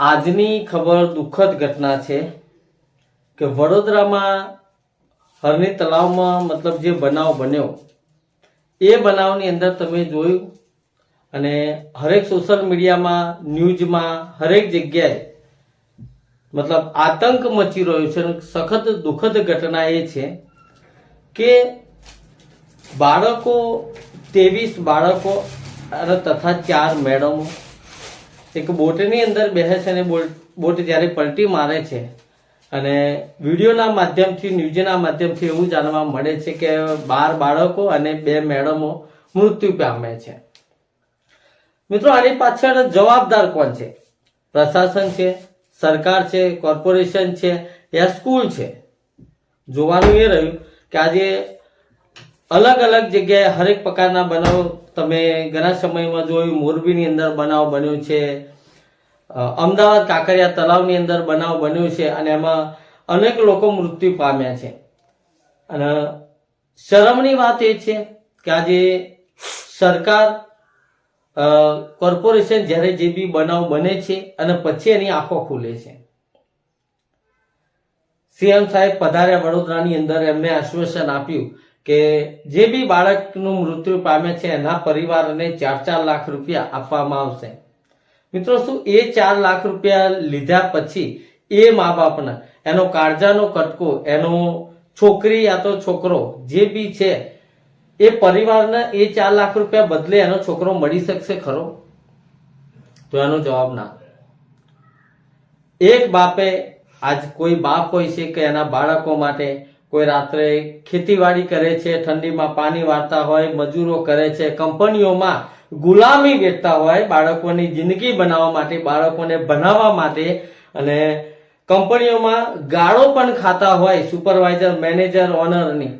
આજની ખબર દુઃખદ ઘટના છે કે વડોદરામાં હરની તળાવમાં મતલબ જે બનાવ બન્યો, એ બનાવની અંદર તમે જોયું અને હરેક સોશિયલ મીડિયામાં ન્યૂઝમાં હરેક જગ્યાએ મતલબ આતંક મચી રહ્યો છે સખત દુઃખદ ઘટના એ છે કે બાળકો, ત્રેવીસ બાળકો અને તથા ચાર મેડમો એક બોટની અંદર બેસે છે અને બોટ જ્યારે પલટી મારે છે અને વિડીયોના માધ્યમથી, ન્યૂઝના માધ્યમથી એવું જાણવા મળે છે કે બાર બાળકો અને બે મેડમો મૃત્યુ પામે છે. મિત્રો, આની પાછળ જવાબદાર કોણ છે? પ્રશાસન છે, સરકાર છે, કોર્પોરેશન છે, યા સ્કૂલ છે? જોવાનું એ રહ્યું કે આજે અલગ અલગ જગ્યાએ હરેક પ્રકારના બનાવ તમે ઘણા સમયમાં જોયું, મોરબીની અંદર બનાવ બન્યો છે અમદાવાદ કાંકરિયા તળાવની અંદર બનાવ બન્યો છે, અને એમાં અનેક લોકો મૃત્યુ પામ્યા છે. અને શરમની વાત એ છે કે આજે સરકાર કોર્પોરેશન જ્યારે જે બી બનાવ બને છે અને પછી એની આંખો ખુલે છે. સીએમ સાહેબ પધાર્યા વડોદરાની અંદર એમને આશ્વાસન આપ્યું કે જે બી બાળકનું મૃત્યુ પામે છે, એના પરિવારને ચાર ચાર લાખ રૂપિયા આપવામાં આવશે. મિત્રો, શું એ ચાર લાખ રૂપિયા લીધા પછી એ મા બાપના, એનો કાળજાનો કટકો, એનો છોકરી યા તો છોકરો, જે બી છે, એ પરિવારને એ ચાર લાખ રૂપિયા બદલે એનો છોકરો મળી શકશે ખરો? તો એનો જવાબ ના. એક બાપે, આજ કોઈ બાપ હોય છે કે એના બાળકો માટે કોઈ રાત્રે ખેતીવાડી કરે છે, ઠંડીમાં પાણી વાળતા હોય, મજૂરો કરે છે, કંપનીઓમાં ગુલામી વેચતા હોય, બાળકોની જિંદગી બનાવવા માટે, બાળકોને ભણાવવા માટે અને કંપનીઓમાં ગાળો પણ ખાતા હોય, સુપરવાઇઝર, મેનેજર, ઓનરની.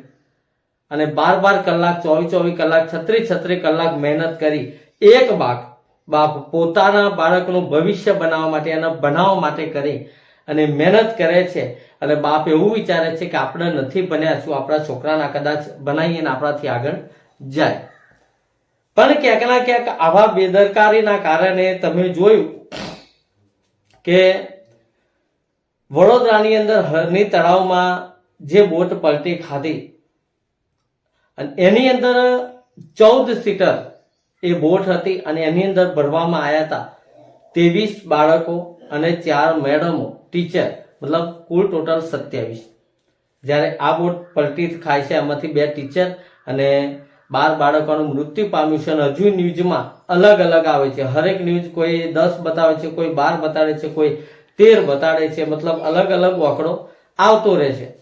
અને બાર બાર કલાક ચોવીસ ચોવીસ કલાક છત્રીસ છત્રીસ કલાક મહેનત કરી, એક બાપ બાપ પોતાના બાળકનું ભવિષ્ય બનાવવા માટે એના બનાવવા માટે કરી. અને મહેનત કરે છે. અને બાપ એવું વિચારે છે કે આપણે નથી બન્યા શું આપણા છોકરાના કદાચ બનાવીએ આપણાથી આગળ જાય. પણ ક્યાંક ના ક્યાંક આવા બેદરકારીના કારણે તમે જોયું કે વડોદરાની અંદર હરની તળાવમાં જે બોટ પલટી ખાધી અને એની અંદર ચૌદ સીટર એ બોટ હતી અને એની અંદર ભરવામાં આવ્યા હતા. ત્રેવીસ બાળકો અને ચાર મેડમો ટીચર મતલબ કુલ ટોટલ સત્યાવીસ. જ્યારે આ બોટ પલટી ખાય છે એમાંથી બે ટીચર અને બાર બાળકોનું મૃત્યુ પામ્યું છે અને હજુ ન્યૂઝમાં અલગ અલગ આવે છે. હરેક ન્યૂઝ કોઈ દસ બતાવે છે, કોઈ બાર બતાડે છે, કોઈ તેર બતાડે છે, મતલબ અલગ અલગ આંકડો આવતો રહે છે.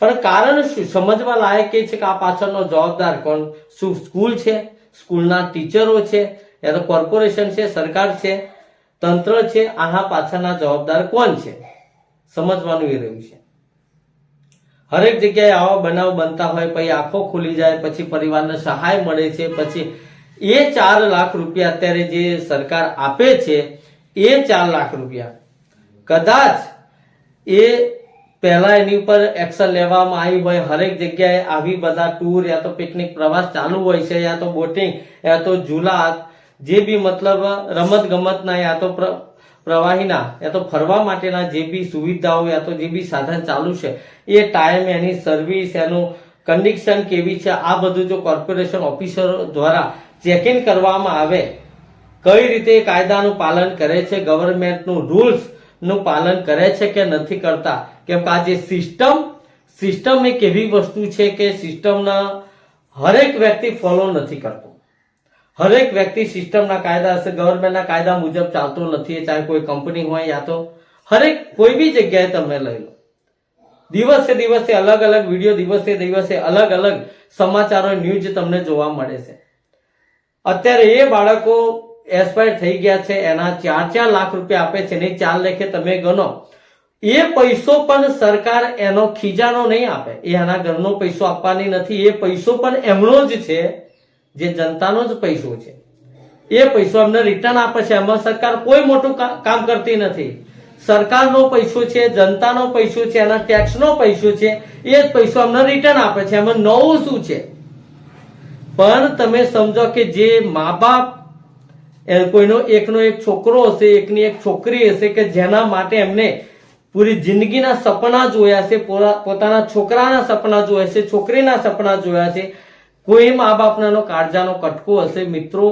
પણ કારણ શું? સમજવા લાયક એ છે કે આ પાછળનો જવાબદાર કોણ? શું સ્કૂલ છે? સ્કૂલના ટીચરો છે? યા તો કોર્પોરેશન છે? સરકાર છે? તંત્ર છે આના પાછળના જવાબદાર કોણ છે? સમજવાનું એ રહ્યું છે. હરેક જગ્યાએ આવા બનાવ બનતા હોય, પછી આંખો ખુલી જાય, પછી પરિવારને સહાય મળે છે, પછી એ ચાર લાખ રૂપિયા અત્યારે જે સરકાર આપે છે, એ ચાર લાખ રૂપિયા. કદાચ એ પહેલા એની ઉપર એક્શન લેવામાં આવી હોય, હરેક જગ્યાએ આવી બધા ટૂર, યા તો પિકનિક પ્રવાસ ચાલુ હોય છે, યા તો બોટિંગ, યા તો ઝૂલા જે બી મતલબ રમત ગમતના યા તો પ્ર- પ્રવાહીના, યા તો ફરવા માટેના જે બી સુવિધાઓ, યા તો જે બી સાધન ચાલુ છે, એ ટાઈમ એની સર્વિસ, એનું કન્ડિશન કેવી છે, આ બધું જો કોર્પોરેશન ઓફિસરો દ્વારા ચેક ઇન કરવામાં આવે, કઈ રીતે કાયદાનું પાલન કરે છે, ગવર્મેન્ટનું રૂલ્સનું પાલન કરે છે કે નથી કરતા, કેમ કે આ જે સિસ્ટમ સિસ્ટમ એક એવી વસ્તુ છે કે સિસ્ટમના હરેક વ્યક્તિ ફોલો નથી કરતો. હરેક વ્યક્તિ સિસ્ટમના કાયદા હશે, ગવર્મેન્ટના કાયદા મુજબ ચાલતો નથી ચાહે કોઈ કંપની હોય યા તો. હરેક કોઈ બી જગ્યાએ તમે લઈ લો. દિવસે દિવસે અલગ અલગ વીડિયો, દિવસે દિવસે અલગ અલગ સમાચારો, ન્યૂઝ તમને જોવા મળે છે. અત્યારે એ બાળકો એક્સપાયર થઈ ગયા છે, એના ચાર ચાર લાખ રૂપિયા આપે છે, નહીં, ચાર લેખે તમે ગણો. એ પૈસો પણ સરકાર એનો ખીજાનો નહીં આપે. એ એના ઘરનો પૈસો આપવાની નથી, એ પૈસો પણ એમનો જ છે. જે જનતાનો જ પૈસો છે. એ પૈસો અમને રિટર્ન આપે છે. એમાં સરકાર કોઈ મોટું કામ કરતી નથી. સરકારનો પૈસો છે, જનતાનો પૈસો છે, એના ટેક્સનો પૈસો છે, એ જ પૈસો અમને રિટર્ન આપે છે. એમાં નવું શું છે? પણ તમે સમજો કે જે મા બાપ કોઈનો એકનો એક છોકરો હશે, એકની એક છોકરી હશે કે જેના માટે એમને પૂરી જિંદગીના સપના જોયા છે પોતાના છોકરાના સપના જોયા છે, છોકરીના સપના જોયા છે કોઈ મા બાપનાનો કાળજાનો કટકો હશે, મિત્રો,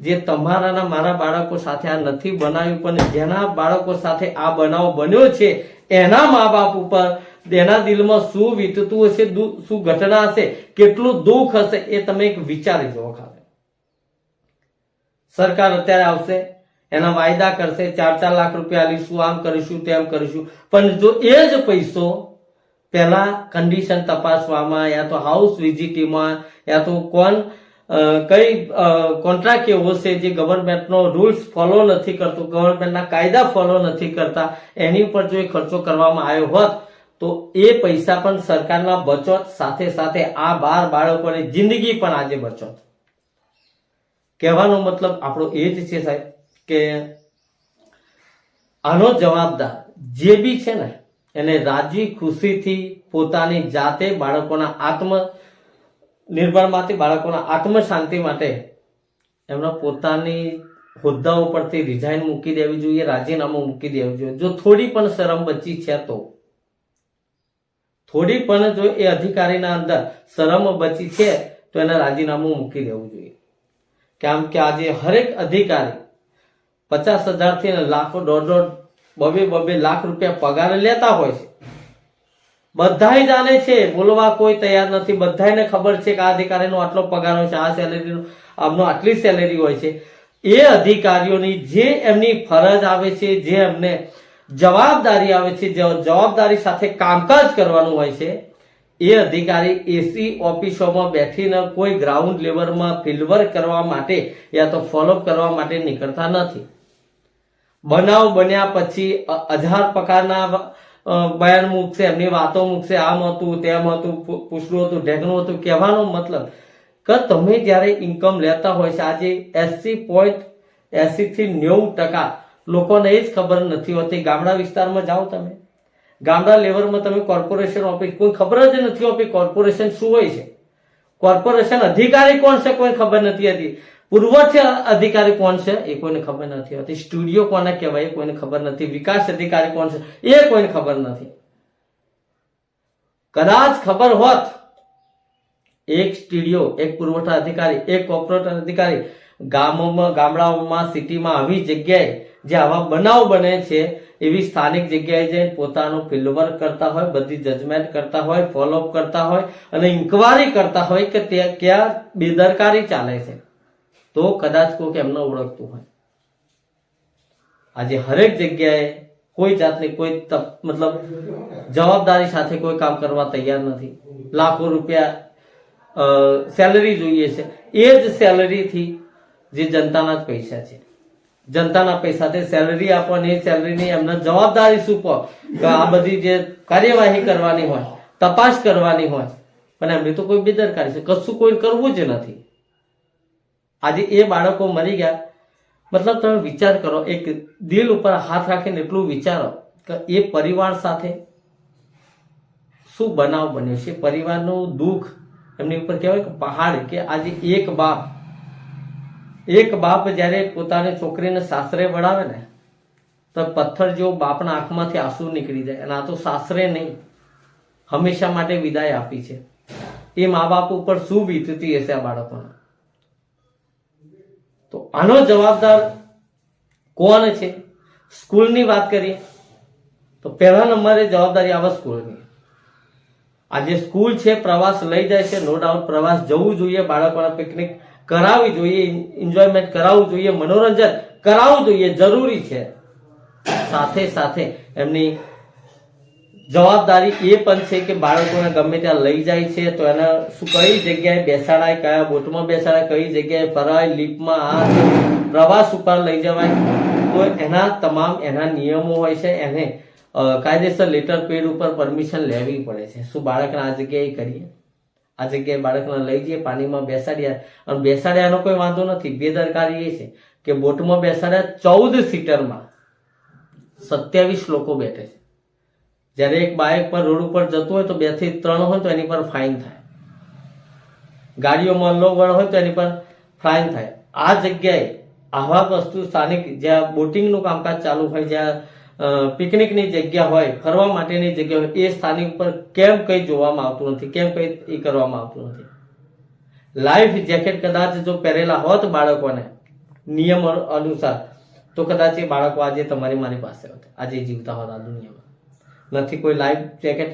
જે તમારાના મારા બાળકો સાથે આ નથી બનાવ્યું, પણ જેના બાળકો સાથે આ બનાવ બન્યો છે, એના મા બાપ ઉપર એના દિલમાં શું વીતતું હશે શું ઘટના હશે, કેટલું દુઃખ હશે, એ તમે એક વિચારી જુઓ ખાલી. સરકાર અત્યારે આવશે, એના વાયદા કરશે ચાર ચાર લાખ રૂપિયા લઈશું આમ કરીશું, તેમ કરીશું, પણ જો એ જ પૈસો પહેલા કન્ડિશન તપાસવામાં યા તો હાઉસ વિઝિટીમાં યા તો કોણ કઈ કોન્ટ્રાક્ટ એવો છે જે ગવર્મેન્ટનો રૂલ્સ ફોલો નથી કરતો ગવર્મેન્ટના કાયદા ફોલો નથી કરતા, એની ઉપર જો એ ખર્ચો કરવામાં આવ્યો હોત, તો એ પૈસા પણ સરકારના બચત સાથે સાથે આ બાર બાળકોની જિંદગી પણ આજે બચત. કહેવાનો મતલબ આપણો એ જ છે સાહેબ કે આનો જવાબદાર જે બી છે ને એને રાજી ખુશીથી પોતાની જાતે બાળકોના આત્મ નિર્ભર માટે બાળકોના આત્મ શાંતિ માટે એમના પોતાની હોદ્દાઓ પરથી રિઝાઇન મૂકી દેવી જોઈએ, રાજીનામું મૂકી દેવું જોઈએ. જો થોડી પણ શરમ બચી છે તો. થોડી પણ જો એ અધિકારીના અંદર શરમ બચી છે તો એને રાજીનામું મૂકી દેવું જોઈએ. કેમ કે આજે હરેક અધિકારી પચાસ હજારથી લાખો દોઢ દોઢ બબે બબે લાખ રૂપિયા પગાર લેતા હોય છે. બધાય જાણે છે, બોલવા કોઈ તૈયાર નથી. બધાને ખબર છે કે આ અધિકારીનો આટલો પગાર હોય છે, આ સેલેરીનો આમનો આટલી સેલેરી હોય છે. એ અધિકારીઓની જે એમની ફરજ આવે છે, જે એમને જવાબદારી આવે છે જવાબદારી સાથે કામકાજ કરવાનું હોય છે, એ અધિકારી એસી ઓફિસોમાં બેઠીને કોઈ ગ્રાઉન્ડ લેવલમાં ફિલ્ડવર્ક કરવા માટે યા તો ફોલોઅપ કરવા માટે નીકળતા નથી. બનાવ બન્યા પછી હજાર પ્રકારના બયાન મૂકશે, એમની વાતો મૂકશે, આમ હતું, તેમ હતું પૂછડું હતું ઢેગનું હતું, કહેવાનો મતલબ કે તમે જ્યારે ઇન્કમ લેતા હોય છે, આજે એસી પોઈન્ટ એસી થી નેવું ટકા, લોકોને એ જ ખબર નથી હોતી. ગામડા વિસ્તારમાં જાઓ તમે. ગામડા લેવલમાં તમે કોર્પોરેશન ઓફિસ કોઈ ખબર જ નથી હોતી કોર્પોરેશન શું હોય છે. કોર્પોરેશન અધિકારી કોણ છે, કોઈ ખબર નથી હતી. પુરવઠા અધિકારી કોણ છે? એ કોઈને ખબર નથી હોતી. સ્ટુડિયો કોને કહેવાય? એ કોઈને ખબર નથી. વિકાસ અધિકારી કોણ છે? એ કોઈને ખબર નથી. કદાચ ખબર હોત, એક સ્ટુડિયો, એક પુરવઠા અધિકારી, એક કોર્પોરેટર અધિકારી ગામોમાં, ગામડાઓમાં, સિટીમાં આવી જગ્યાએ જે આવા બનાવ બને છે, એવી સ્થાનિક જગ્યાએ જઈને પોતાનું ફિલ્ડવર્ક કરતા હોય, બધી જજમેન્ટ કરતા હોય ફોલોઅપ કરતા હોય અને ઇન્કવાયરી કરતા હોય કે ત્યાં, ક્યાં બેદરકારી ચાલે છે. તો કદાચ કોઈક એમને ઓળખતું હોય. આજે હરેક જગ્યાએ કોઈ જાતની કોઈ મતલબ જવાબદારી સાથે કોઈ કામ કરવા તૈયાર નથી. લાખો રૂપિયા સેલરી જોઈએ છે. એ જ સેલરીથી જે જનતાના જ પૈસા છે. જનતાના પૈસાથી સેલરી આપવાની, એ સેલરીની એમને જવાબદારી શું કે આ બધી જે કાર્યવાહી કરવાની હોય, તપાસ કરવાની હોય. પણ એમની તો કોઈ બેદરકારી છે. કશું કોઈ કરવું જ નથી. આજે એ બાળકો મરી ગયા. મતલબ તમે વિચાર કરો, એક દિલ ઉપર હાથ રાખીને એટલું વિચારો કે એ પરિવાર સાથે શું બનાવ બન્યો છે. પરિવારનું દુઃખ એમની ઉપર કહેવાય કે પહાડ કે આજે એક બાપ. એક બાપ જ્યારે પોતાની છોકરીને સાસરે વળાવે ને, તો પથ્થર જેવો બાપના આંખમાંથી આંસુ નીકળી જાય. અને આ તો સાસરે નહીં, હંમેશા માટે વિદાય આપી છે. એ મા બાપ ઉપર શું વીતતી હશે આ બાળકોને? તો આનો જવાબદાર કોણ છે? સ્કૂલની વાત કરીએ, તો પહેલા નંબરે જવાબદારી આવે સ્કૂલની. આજે સ્કૂલ છે, પ્રવાસ લઈ જાય છે, નો ડાઉટ પ્રવાસ જવું જોઈએ, બાળકોને પિકનિક કરાવવી જોઈએ એન્જોયમેન્ટ કરાવવું જોઈએ, મનોરંજન કરાવવું જોઈએ, જરૂરી છે. સાથે સાથે એમની જવાબદારી એ પણ છે કે બાળકોને ગમે ત્યાં લઈ જાય છે, તો એને શું કઈ જગ્યાએ બેસાડાય, કયા બોટમાં બેસાડાય, કઈ જગ્યાએ ફરાય લીપમાં આ પ્રવાસ ઉપર લઈ જવાય. તો એના તમામ એના નિયમો હોય છે, એને કાયદેસર લેટર પેડ ઉપર પરમિશન લેવી પડે છે. શું બાળકને આ જગ્યાએ કરીએ? આ જગ્યાએ બાળકને લઈ જઈએ, પાણીમાં બેસાડ્યા અને બેસાડ્યાનો કોઈ વાંધો નથી. બેદરકારી એ છે કે બોટમાં બેસાડ્યા ચૌદ સીટરમાં સત્યાવીસ લોકો બેઠે છે. જ્યારે એક બાઇક પર રોડ ઉપર જતું હોય તો બેથી ત્રણ હોય તો એની પર ફાઇન થાય. ગાડીઓમાં લો વળ હોય તો એની પર ફાઇન થાય. આ જગ્યાએ આવા વસ્તુ સ્થાનિક જ્યાં બોટિંગનું કામકાજ ચાલુ હોય, જ્યાં પિકનિકની જગ્યા હોય, ફરવા માટેની જગ્યા હોય, એ સ્થાનિક પર કેમ કંઈ જોવામાં આવતું નથી? કેમ કંઈ એ કરવામાં આવતું નથી? લાઈફ જેકેટ કદાચ જો પહેરેલા હોત બાળકોને, નિયમ અનુસાર, તો કદાચ એ બાળકો આજે તમારી મારી પાસે હોત આજે જીવતા હોત આ દુનિયામાં. નથી કોઈ લાઈફ જેકેટ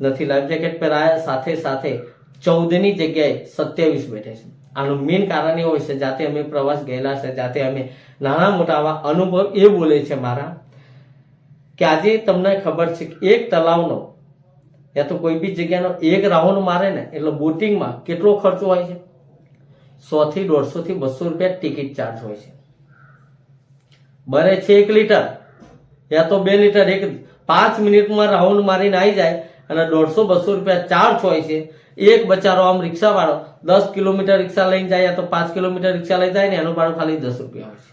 નથી લાઈફ જેકેટ પહેરાયા, સાથે સાથે ચૌદની જગ્યાએ સત્યાવીસ બેઠે છે. આનું મેઇન કારણ એ હોય છે, જાતે અમે પ્રવાસ ગયેલા છે, જાતે અમે નાના મોટા આવા અનુભવ એ બોલે છે મારા કે આજે તમને ખબર છે કે એક તલાવનો યા તો કોઈ બી જગ્યાનો એક રાઉન્ડ મારે ને, એટલે બોટિંગમાં કેટલો ખર્ચો હોય છે? સો થી દોઢસો થી બસો રૂપિયા ટિકિટ ચાર્જ હોય છે. બને છે એક લીટર યા તો બે લીટર એક પાંચ મિનિટમાં રાઉન્ડ મારીને આવી જાય અને દોઢસો બસો રૂપિયા ચાર્જ હોય છે. એક બચારો આમ રિક્ષાવાળો દસ કિલોમીટર રિક્ષા લઈને જાય તો પાંચ કિલોમીટર રિક્ષા લઈ જાય ને એનું ભાડું ખાલી દસ રૂપિયા હોય છે.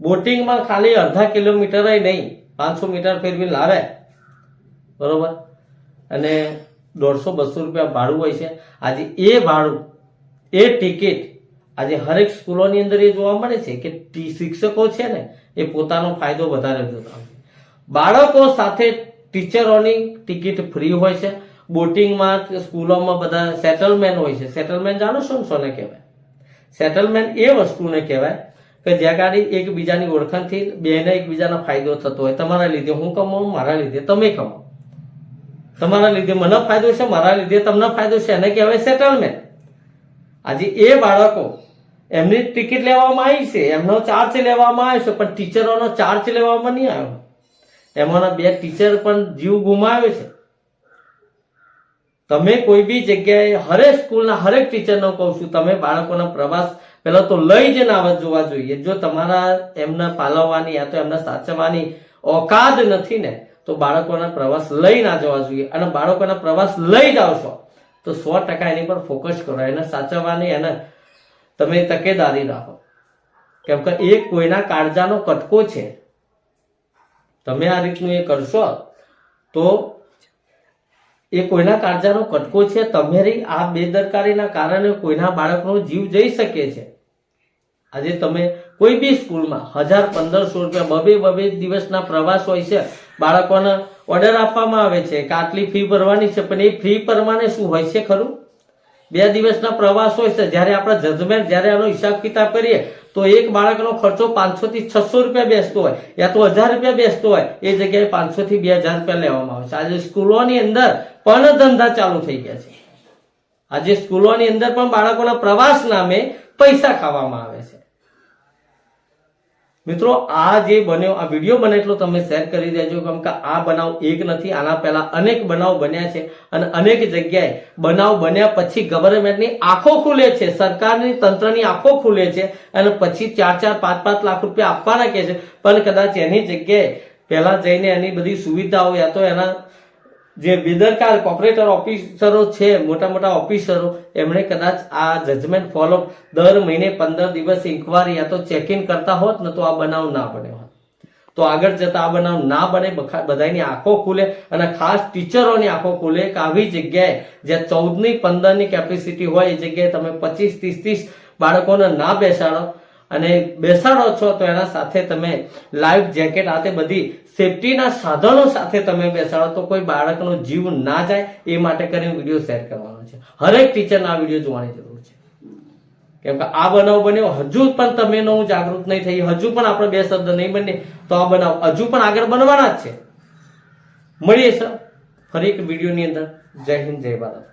બોટિંગમાં ખાલી અડધા કિલોમીટર નહીં, પાંચસો મીટર ફેરવી લાવે. બરોબર? અને દોઢસો બસો રૂપિયા ભાડું હોય છે. આજે એ ભાડું, એ ટિકિટ આજે હરેક સ્કૂલોની અંદર એ જોવા મળે છે કે શિક્ષકો છે ને, એ પોતાનો ફાયદો વધારે જોતા બાળકો સાથે ટીચરોની ટિકિટ ફ્રી હોય છે. બોટિંગમાં સ્કૂલોમાં બધા સેટલમેન્ટ હોય છે. સેટલમેન્ટ જાણો ને શોને કહેવાય? સેટલમેન્ટ એ વસ્તુને કહેવાય કે જ્યાં ગાડી એકબીજાની ઓળખાણથી બેને એકબીજાનો ફાયદો થતો હોય. તમારા લીધે હું કમાઉં, મારા લીધે તમે કમાઓ. તમારા લીધે મને ફાયદો છે, મારા લીધે તમને ફાયદો છે. એને કહેવાય સેટલમેન્ટ આજે એ બાળકો એમની ટિકિટ લેવામાં આવી છે. એમનો ચાર્જ લેવામાં આવ્યો છે, પણ ટીચરોનો ચાર્જ લેવામાં નહીં આવ્યો. એમાંના બે ટીચર પણ જીવ ગુમાવ્યો છે. તમે કોઈ બી જગ્યાએ હરેક સ્કૂલના હરેક ટીચરનો કહું છું, તમે બાળકોના પ્રવાસ પહેલા તો લઈ જ ના જોવા જોઈએ. જો તમારા એમને પાલવવાની યા તો એમને સાચવવાની ઓકાદ નથી ને, તો બાળકોના પ્રવાસ લઈ ના જવા જોઈએ. અને બાળકોના પ્રવાસ લઈ જાઓ છો તો સો ટકા એની પર ફોકસ કરો. એને સાચવવાની એને તમે તકેદારી રાખો. કેમ કે એ કોઈના કાળજાનો કટકો છે. તમે આ રીતનું એ કરશો, તો એ કોઈના કાળજાનો કટકો છે, તમારી આ બેદરકારીના કારણે કોઈના બાળકનો જીવ જઈ શકે છે. આજે તમે કોઈ બી સ્કૂલમાં હજાર પંદરસો રૂપિયા બબે બબે દિવસના પ્રવાસ હોય છે, બાળકોને ઓર્ડર આપવામાં આવે છે કે આટલી ફી ભરવાની છે, પણ એ ફી પ્રમાણે શું હોય છે ખરું? બે દિવસના પ્રવાસ હોય છે, જ્યારે આપણે જજમેન્ટ જ્યારે આનો હિસાબ કિતાબ કરીએ તો એક બાળકનો ખર્ચો પાંચસો થી છસો રૂપિયા બેસતો હોય યા તો હજાર રૂપિયા બેસતો હોય, એ જગ્યાએ પાંચસો થી બે હજાર રૂપિયા લેવામાં આવે છે આજે સ્કૂલોની અંદર પણ ધંધા ચાલુ થઈ ગયા છે. આજે સ્કૂલોની અંદર પણ બાળકોના પ્રવાસ નામે પૈસા ખાવામાં આવે છે. મિત્રો, આ જે બન્યો, આ વીડિયો બને એટલો તમે શેર કરી દેજો, કેમ કે આ બનાવ એક નથી, આના પહેલા અનેક બનાવ બન્યા છે અને અનેક જગ્યાએ બનાવ બન્યા પછી ગવર્મેન્ટની આંખો ખુલે છે, સરકારની તંત્રની આંખો ખુલે છે અને પછી ચાર ચાર, પાંચ પાંચ લાખ રૂપિયા આપવાના કહે છે. પણ કદાચ એની જગ્યાએ પહેલા જઈને એની બધી સુવિધાઓ યા તો એના જે બેદરકાર કોર્પોરેટર ઓફિસરો છે, મોટા મોટા ઓફિસરો એમણે કદાચ આ જજમેન્ટ ફોલો દર મહિને પંદર દિવસ ઇન્કવાયરી યા તો ચેક ઇન કરતા હોત, ને તો આ બનાવ ના બન્યો હોત. તો આગળ જતા આ બનાવ ના બને બધાની આંખો ખુલે અને ખાસ ટીચરોની આંખો ખુલે કે આવી જગ્યાએ જ્યાં ચૌદની પંદરની કેપેસિટી હોય, એ જગ્યાએ તમે પચીસ, ત્રીસ ત્રીસ બાળકોને ના બેસાડો અને બેસાડો છો તો એના સાથે તમે લાઈફ જેકેટ આ તે બધી સેફટીના સાધનો સાથે તમે બેસાડો તો કોઈ બાળકનો જીવ ના જાય એ માટે કરીને વીડિયો શેર કરવાનો છે. હરેક ટીચરને આ વીડિયો જોવાની જરૂર છે. કેમ કે આ બનાવ બન્યો, હજુ પણ તમે નો જાગૃત નહીં થઈ, હજુ પણ આપણે બે શબ્દ નહીં બને, તો આ બનાવ હજુ પણ આગળ બનવાના જ છે. મળીએ સર. ફરી એક વિડીયોની અંદર. જય હિન્દ, જય ભારત.